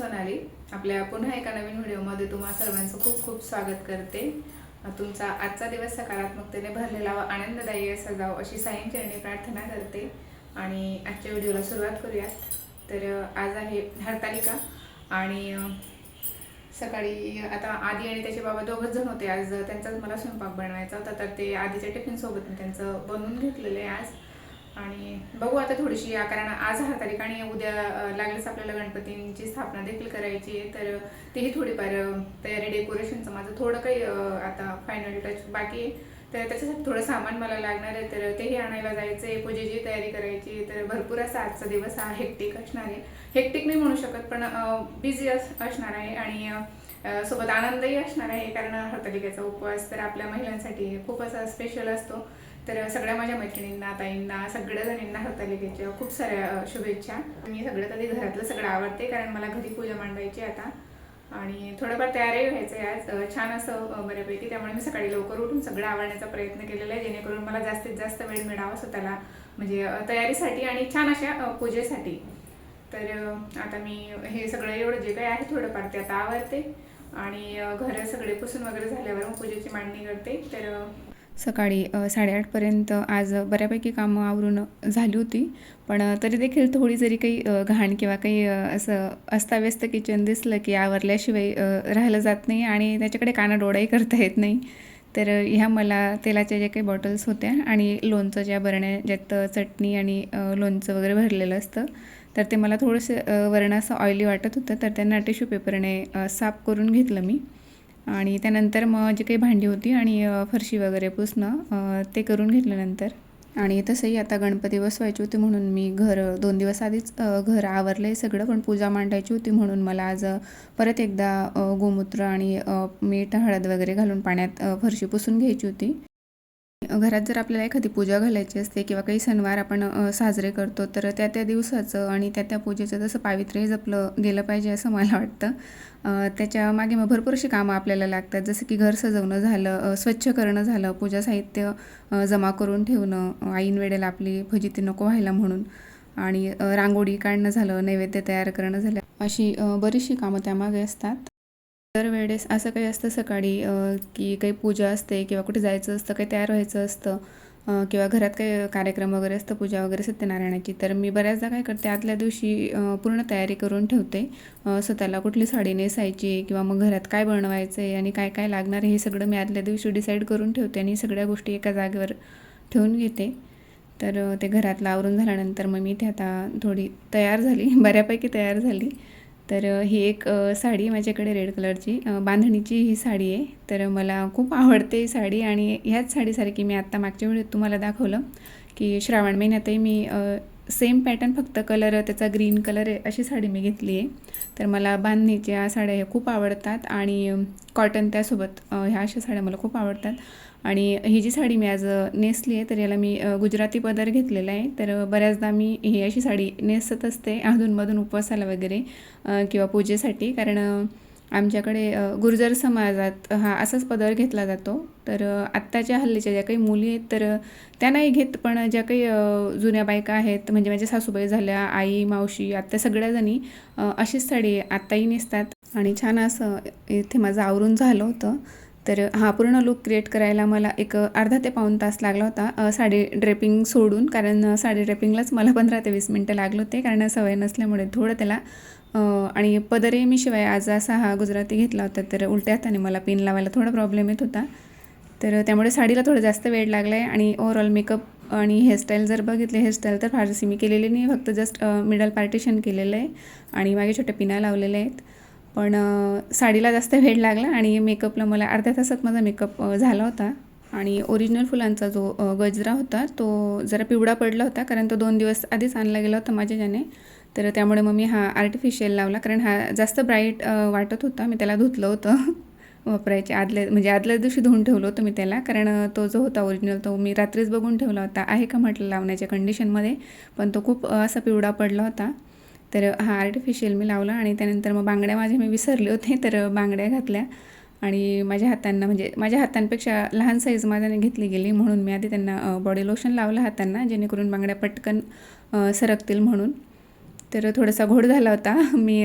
सोनाली आपल्या पुन्हा एका नवीन व्हिडिओमध्ये तुम्हा सर्वांचं खूप खूप स्वागत करते. तुमचा आजचा दिवस सकारात्मकतेने भरलेला व आनंददायी असा जाव अशी साईंचरणी प्रार्थना करते. आणि आजच्या व्हिडिओला सुरुवात करूयात. तर आज आहे हरतालिका. आणि सकाळी आता आधी आणि त्याचे बाबा दोघंच जण होते. आज त्यांचाच मला स्वयंपाक बनवायचा होता. तर ते आधीच्या टिफिनसोबत मी त्यांचं बनवून घेतलेलं आहे आज. आणि बघू आता थोडीशी या कारण आज हा तारीख आणि उद्या लागलंच आपल्याला गणपतींची स्थापना देखील करायची आहे. तर तेही थोडीफार तयारी डेकोरेशनचं माझं थोडं काही आता फायनल टच बाकी आहे. तर त्याच्यासाठी थोडं सामान मला लागणार आहे तर तेही आणायला जायचं आहे. पूजेची तयारी करायची आहे. तर भरपूर असा आजचा दिवस हा हेक्टिक असणार आहे. हेक्टिक नाही म्हणू शकत पण बिझी असणार आहे आणि सोबत आनंदही असणार आहे कारण हरतालिकेचा उपवास तर आपल्या महिलांसाठी खूप असा स्पेशल असतो. तर सगळ्या माझ्या मैत्रिणींना ताईंना सगळ्या जणींना हरतालिकेच्या खूप साऱ्या शुभेच्छा. मी सगळ्यात आधी घरातलं सगळं आवडते कारण मला घरी पूजा मांडायची आहे आता. आणि थोडंफार तयारही व्हायचं आहे आज. छान असं बऱ्यापैकी. त्यामुळे मी सकाळी लवकर उठून सगळं आवडण्याचा प्रयत्न केलेला आहे. जेणेकरून मला जास्तीत जास्त वेळ मिळावा स्वतःला. म्हणजे तयारीसाठी आणि छान अशा पूजेसाठी. तर आता मी हे सगळं एवढं जे काही आहे थोडंफार ते आता आवडते आणि घर घरं सगळे पुसून वगैरे झाल्यावर मग पूजेची मांडणी करते. तर सकाळी साडेआठपर्यंत आज बऱ्यापैकी कामं आवरून झाली होती. पण तरी देखील थोडी जरी काही घाण किंवा काही असं अस्ताव्यस्त किचन दिसलं की आवरल्याशिवाय राहिलं जात नाही आणि त्याच्याकडे कानाडोळाही करता येत नाही तर ह्या मला तेलाच्या ज्या काही बॉटल्स होत्या आणि लोणचं ज्या भरण्या ज्यात चटणी आणि लोणचं वगैरे भरलेलं असतं तर ते मला थोडंसं वरणं वरण असं ऑइली वाटत होतं तर त्यांना टिश्यू पेपरने साफ करून घेतलं मी. आणि त्यानंतर मग जी काही भांडी होती आणि फरशी वगैरे पुसणं ते करून घेतल्यानंतर आणि तसंही आता गणपती बसवायची होती म्हणून मी घर दोन दिवस आधीच घर आवरलं आहे सगळं पण पूजा मांडायची होती म्हणून मला आज परत एकदा गोमूत्र आणि मीठ हळद वगैरे घालून पाण्यात फरशी पुसून घ्यायची होती. घरात जर आपल्याला एखादी पूजा घालायची असते किंवा काही सणवार आपण साजरे करतो तर त्या त्या दिवसाचं आणि त्या त्या पूजेचं जसं पावित्र्य जपलं गेलं पाहिजे असं मला वाटतं. त्याच्यामागे मग भरपूरशी कामं आपल्याला लागतात. जसं की घर सजवणं झालं स्वच्छ करणं झालं पूजा साहित्य जमा करून ठेवणं ऐन वेळेला आपली फजिती नको व्हायला म्हणून. आणि रांगोळी काढणं झालं नैवेद्य तयार करणं झालं. अशी बरीचशी कामं त्यामागे असतात. दरवेळेस असं काही असतं सकाळी की काही पूजा असते किंवा कुठे जायचं असतं काही तयार व्हायचं असतं किंवा घरात काही कार्यक्रम वगैरे असतं पूजा वगैरे सत्यनारायणाची तर मी बऱ्याचदा काय करते आदल्या दिवशी पूर्ण तयारी करून ठेवते. स्वतःला कुठली साडी नेसायची किंवा मग घरात काय बनवायचं आहे आणि काय काय लागणार हे सगळं मी आदल्या दिवशी डिसाईड करून ठेवते आणि सगळ्या गोष्टी एका जागेवर ठेवून घेते. तर ते घरातलं आवरून झाल्यानंतर मग मी ते आता थोडी तयार झाली बऱ्यापैकी तयार झाली. तर ही एक साडी आहे माझ्याकडे रेड कलरची. बांधणीची ही साडी आहे. तर मला खूप आवडते ही साडी आणि ह्याच साडीसारखी मी आत्ता मागच्या वेळेत तुम्हाला दाखवलं की श्रावण महिन्यातही मी सेम पॅटर्न फक्त कलर त्याचा ग्रीन कलर आहे अशी साडी मी घेतली आहे. तर मला बांधणीच्या साड्या ह्या खूप आवडतात आणि कॉटन त्यासोबत ह्या अशा साड्या मला खूप आवडतात. आणि ही जी साडी मी आज नेसली आहे तर याला मी गुजराती पदर घेतलेला आहे. तर बऱ्याचदा मी ही अशी साडी नेसत असते अधूनमधून उपवासाला वगैरे किंवा पूजेसाठी. कारण आमच्याकडे गुर्जर समाजात हा असाच पदर घेतला जातो. तर आत्ताच्या हल्लीच्या ज्या काही मुली आहेत तर त्या नाही घेत. पण ज्या काही जुन्या बायका आहेत म्हणजे माझ्या सासूबाई झाल्या आई मावशी आत्ता सगळ्याजणी अशीच साडी आत्ताही नेसतात. आणि छान असं इथे माझं आवरून झालं होतं. तर हा पूर्ण लुक क्रिएट करायला मला एक अर्धा ते पाऊण तास लागला होता साडी ड्रेपिंग सोडून. कारण साडी ड्रेपिंगलाच मला पंधरा ते वीस मिनटं लागले होते. कारण सवय नसल्यामुळे थोडं त्याला आणि पदरही मी शिवाय आज असा हा गुजराती घेतला होता. तर उलट्या हाताने मला पिन लावायला थोडा प्रॉब्लेम येत होता. तर त्यामुळे साडीला थोडं जास्त वेळ लागला आहे आणि ओव्हरऑल मेकअप आणि हेअरस्टाईल जर बघितले हेअरस्टाईल तर फारशी मी केलेली नाही. फक्त जस्ट मिडल पार्टिशन केलेलं आहे. आणि मागे छोट्या पिना लावलेल्या आहेत. पण साडीला जास्त वेळ लागला आणि मेकअपला मला अर्ध्या तासात माझा मेकअप झाला होता. आणि ओरिजिनल फुलांचा जो गजरा होता तो जरा पिवळा पडला होता कारण तो दोन दिवस आधीच आणला गेला होता माझ्याच्याने. तर त्यामुळे मग मी हा आर्टिफिशियल लावला कारण हा जास्त ब्राईट वाटत होता. मी त्याला धुतलं होतं वापरायचे आदल्या म्हणजे आदल्या दिवशी धुवून ठेवलं होतं मी त्याला कारण तो जो होता ओरिजिनल तो मी रात्रीच बघून ठेवला होता. आहे का म्हटलं लावण्याच्या कंडिशनमध्ये पण तो खूप असा पिवळा पडला होता. तर हा आर्टिफिशियल मी लावला आणि त्यानंतर मग बांगड्या माझ्या मी विसरले होते तर बांगड्या घातल्या. आणि माझ्या हातांना म्हणजे माझ्या हातांपेक्षा लहान साईज माझ्याने घेतली गेली म्हणून मी आधी त्यांना बॉडी लोशन लावलं हातांना जेणेकरून बांगड्या पटकन सरकतील म्हणून. तर थोडासा घोड झाला होता. मी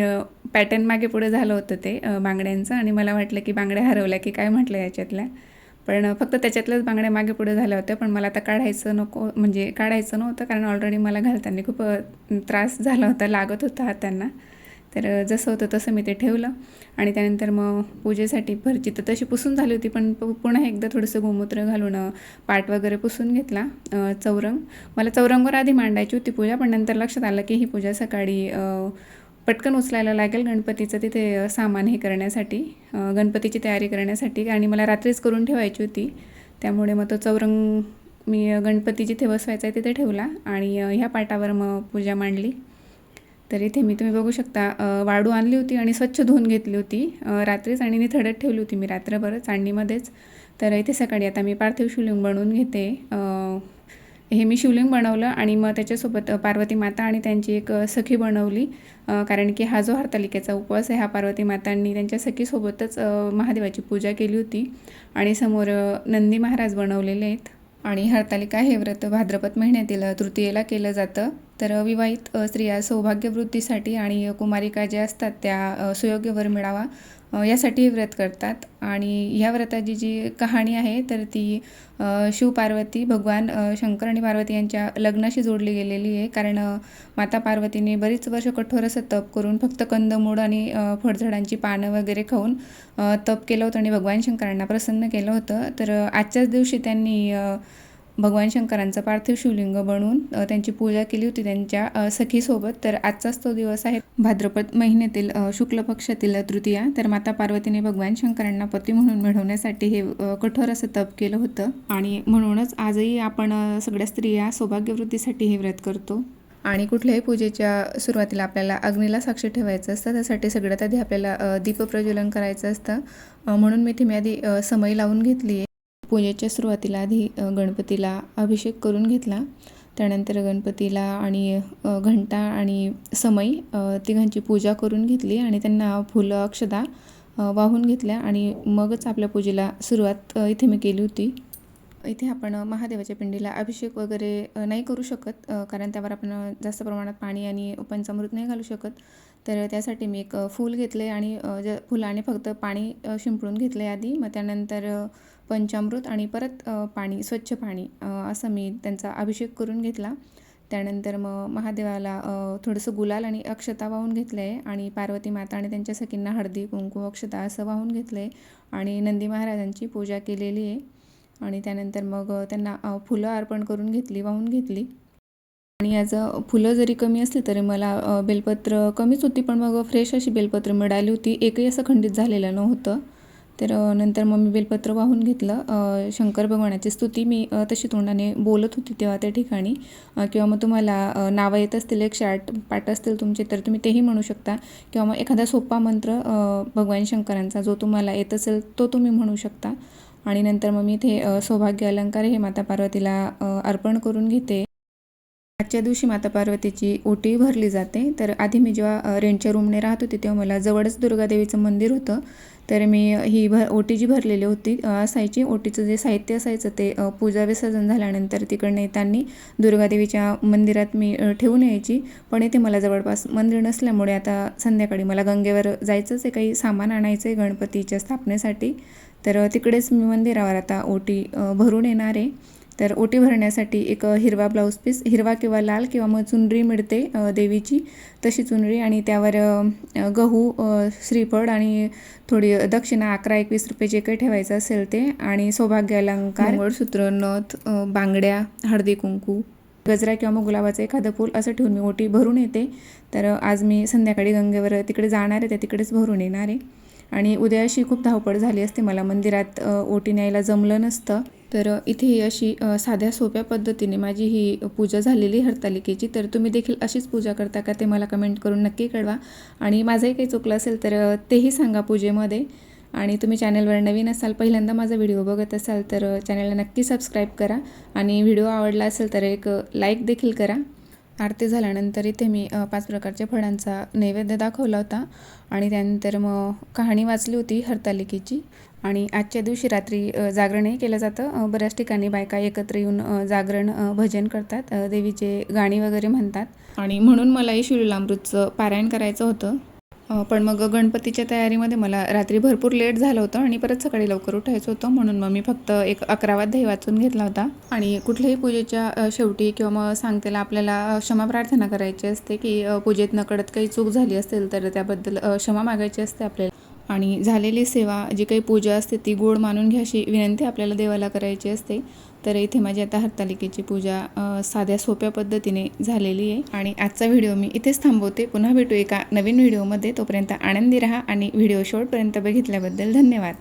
पॅटर्न मागे पुढे झालं होतं ते बांगड्यांचं. आणि मला वाटलं की बांगड्या हरवल्या की काय म्हटलं याच्यातल्या. पण फक्त त्याच्यातल्याच बांगड्या मागे पुढे झाल्या होत्या पण मला आता काढायचं नको म्हणजे काढायचं नव्हतं कारण ऑलरेडी मला घालताना खूप त्रास झाला होता लागत होता हातांना. तर जसं होतं तसं मी ते ठेवलं. आणि त्यानंतर मग पूजेसाठी भरची तर तशी पुसून झाली होती पण पु- पुन्हा एकदा थोडंसं गोमूत्र घालून पाट वगैरे पुसून घेतला चौरंग. मला चौरंगवर आधी मांडायची होती पूजा पण नंतर लक्षात आलं की ही पूजा सकाळी पटकन उचलायला लागेल गणपतीचं तिथे सामान हे करण्यासाठी गणपतीची तयारी करण्यासाठी. आणि मला रात्रीच करून ठेवायची होती. त्यामुळे मग तो चौरंग मी गणपती जिथे बसवायचा आहे तिथे ठेवला. आणि ह्या पाटावर मग पूजा मांडली. तर इथे मी तुम्ही बघू शकता वाळू आणली होती आणि स्वच्छ धुवून घेतली होती. रात्रीच आणि निथळत ठेवली होती मी रात्रभर चांडणीमध्येच तर इथे सकाळी आता मी पार्थिव शिवलिंग बनवून घेते. हे मी शिवलिंग बनवलं आणि मग त्याच्यासोबत पार्वती माता आणि त्यांची एक सखी बनवली. कारण की हा जो हरतालिकेचा उपवास आहे हा पार्वती मातांनी त्यांच्या सखीसोबतच महादेवाची पूजा केली होती. आणि समोर नंदी महाराज बनवलेले आहेत. आणि हरतालिका हे व्रत भाद्रपद महिन्यातील तृतीयेला केलं जातं. तर विवाहित स्त्रिया सौभाग्यवृद्धीसाठी आणि कुमारिका ज्या असतात त्या सुयोग्यवर सुयोग्य वर मिळावा. यासाठी हे व्रत करतात. आणि ह्या व्रताची जी कहाणी आहे तर ती शिवपार्वती भगवान शंकर आणि पार्वती यांच्या लग्नाशी जोडली गेलेली आहे. कारण माता पार्वतीने बरीच वर्ष कठोर असं तप करून फक्त कंदमूळ आणि फळझाडांची पानं वगैरे खाऊन तप केलं होतं आणि भगवान शंकरांना प्रसन्न केलं होतं. तर आजच्याच दिवशी त्यांनी भगवान शंकरांचं पार्थिव शिवलिंग बनवून त्यांची पूजा केली होती त्यांच्या सखीसोबत. तर आजचाच तो दिवस आहे भाद्रपद महिन्यातील शुक्ल पक्षातील तृतीया. तर माता पार्वतीने भगवान शंकरांना पती म्हणून मिळवण्यासाठी हे कठोर असं तप केलं होतं. आणि म्हणूनच आजही आपण सगळ्या स्त्रिया सौभाग्यवृद्धीसाठी हे व्रत करतो. आणि कुठल्याही पूजेच्या सुरुवातीला आपल्याला अग्नीला साक्षी ठेवायचं असतं. त्यासाठी सगळ्यात आधी आपल्याला अ, दीपप्रज्वलन करायचं असतं. म्हणून मी इथे मी आधी समय लावून घेतली आहे पूजेच्या सुरुवातीला आधी गणपतीला अभिषेक करून घेतला. त्यानंतर गणपतीला आणि घंटा आणि समई तिघांची पूजा करून घेतली आणि त्यांना फुलं अक्षदा वाहून घेतल्या आणि मगच आपल्या पूजेला सुरुवात इथे मी केली होती. इथे आपण महादेवाच्या पिंडीला अभिषेक वगैरे नाही करू शकत कारण त्यावर आपण जास्त प्रमाणात पाणी आणि पंचामृत नाही घालू शकत. तर त्यासाठी मी एक फूल घेतले आणि ज फुलाने फक्त पाणी शिंपडून घेतले आधी मग त्यानंतर पंचामृत आणि परत पाणी स्वच्छ पाणी असं मी त्यांचा अभिषेक करून घेतला. त्यानंतर मग महादेवाला थोडंसं गुलाल आणि अक्षता वाहून घेतलं आहे आणि पार्वती माता आणि त्यांच्या सखींना हळदी कुंकू अक्षता असं वाहून घेतलं आहे आणि नंदी महाराजांची पूजा केलेली आहे. आणि त्यानंतर मग त्यांना फुलं अर्पण करून घेतली वाहून घेतली. आणि याचं फुलं जरी कमी असली तरी मला बेलपत्र कमीच होती पण मग फ्रेश अशी बेलपत्र मिळाली होती. एकही असं खंडित झालेलं नव्हतं. तर नंतर मग मी बेलपत्र वाहून घेतलं. शंकर भगवानाची स्तुती मी तशी तोंडाने बोलत होती तेव्हा त्या ठिकाणी. किंवा मग तुम्हाला नावं येत असतील एकशे आठ पाठ असतील तुमचे तर तुम्ही तेही म्हणू शकता. किंवा मग एखादा सोपा मंत्र भगवान शंकरांचा जो तुम्हाला येत असेल तो तुम्ही म्हणू शकता. आणि नंतर मग मी इथे सौभाग्य अलंकार हे माता पार्वतीला अर्पण करून घेते. आजच्या दिवशी माता पार्वतीची ओटी भरली जाते. तर आधी मी जेव्हा रेंटच्या रूमने राहत होते तेव्हा मला जवळच दुर्गादेवीचं मंदिर होतं. तर मी ही भर ओटी जी भरलेली होती असायची. ओटीचं जे साहित्य असायचं ते पूजा विसर्जन झाल्यानंतर तिकडनं येताना दुर्गादेवीच्या मंदिरात मी ठेवून यायची. पण इथे मला जवळपास मंदिर नसल्यामुळे आता संध्याकाळी मला गंगेवर जायचंच आहे. काही सामान आणायचं आहे गणपतीच्या स्थापनेसाठी. तर तिकडेच मी मंदिरावर आता ओटी भरून येणार आहे. तर ओटी भरण्यासाठी एक हिरवा ब्लाऊज पीस हिरवा किंवा लाल किंवा मग चुनरी मिळते देवीची. तशी चुनरी आणि त्यावर गहू श्रीफळ आणि थोडी दक्षिणा अकरा एकवीस रुपये जे काही ठेवायचं असेल ते आणि सौभाग्य अलंकार मंगळसूत्र नथ बांगड्या हळदी कुंकू गजरा किंवा मग गुलाबाचं एखादं फूल असं ठेवून मी ओटी भरून येते. तर आज मी संध्याकाळी गंगेवर तिकडे जाणार आहे त्या तिकडेच भरून येणार आहे. आणि उद्या अशी खूप धावपळ झाली असते मला मंदिरात ओटी न्यायला जमलं नसतं. तर इथे ही अशी साध्या सोप्या पद्धतीने माझी ही पूजा झालेली हरतालिकेची. तर तुम्ही देखील अशीच पूजा करता का ते मला कमेंट करून नक्की कळवा. आणि माझंही काही चुकलं असेल तर तेही सांगा पूजेमध्ये. आणि तुम्ही चॅनलवर नवीन असाल पहिल्यांदा माझा व्हिडिओ बघत असाल तर चॅनलला नक्की सबस्क्राईब करा. आणि व्हिडिओ आवडला असेल तर एक लाईक देखील करा. आरती झाल्यानंतर इथे मी पाच प्रकारच्या फळांचा नैवेद्य दाखवला होता. आणि त्यानंतर मग कहाणी वाचली होती हरतालिकेची. आणि आजच्या दिवशी रात्री जागरणही केलं जातं. बऱ्याच ठिकाणी बायका एकत्र येऊन जागरण भजन करतात. देवीचे गाणी वगैरे म्हणतात. आणि म्हणून मलाही शिवलीलामृतचं पारायण करायचं होतं. पण मग गणपतीच्या तयारीमध्ये मला रात्री भरपूर लेट झालं होतं आणि परत सकाळी लवकर उठायचं होतं. म्हणून मग मी फक्त एक अकरावाध्यायी वाचून घेतला होता. आणि कुठल्याही पूजेच्या शेवटी किंवा मग सांगतेला आपल्याला क्षमा प्रार्थना करायची असते की पूजेत नकळत काही चूक झाली असेल तर त्याबद्दल क्षमा मागायची असते आपल्याला. आणि झालेली सेवा जी काही पूजा असते ती गोड मानून घ्या अशी विनंती आपल्याला देवाला करायची असते. तर इथे माझी आता हरतालिकेची पूजा साध्या सोप्या पद्धतीने झालेली आहे. आणि आजचा व्हिडिओ मी इथेच थांबवते. पुन्हा भेटू एका नवीन व्हिडिओमध्ये. तोपर्यंत आनंदी राहा आणि व्हिडिओ शॉर्टपर्यंत बघितल्याबद्दल धन्यवाद.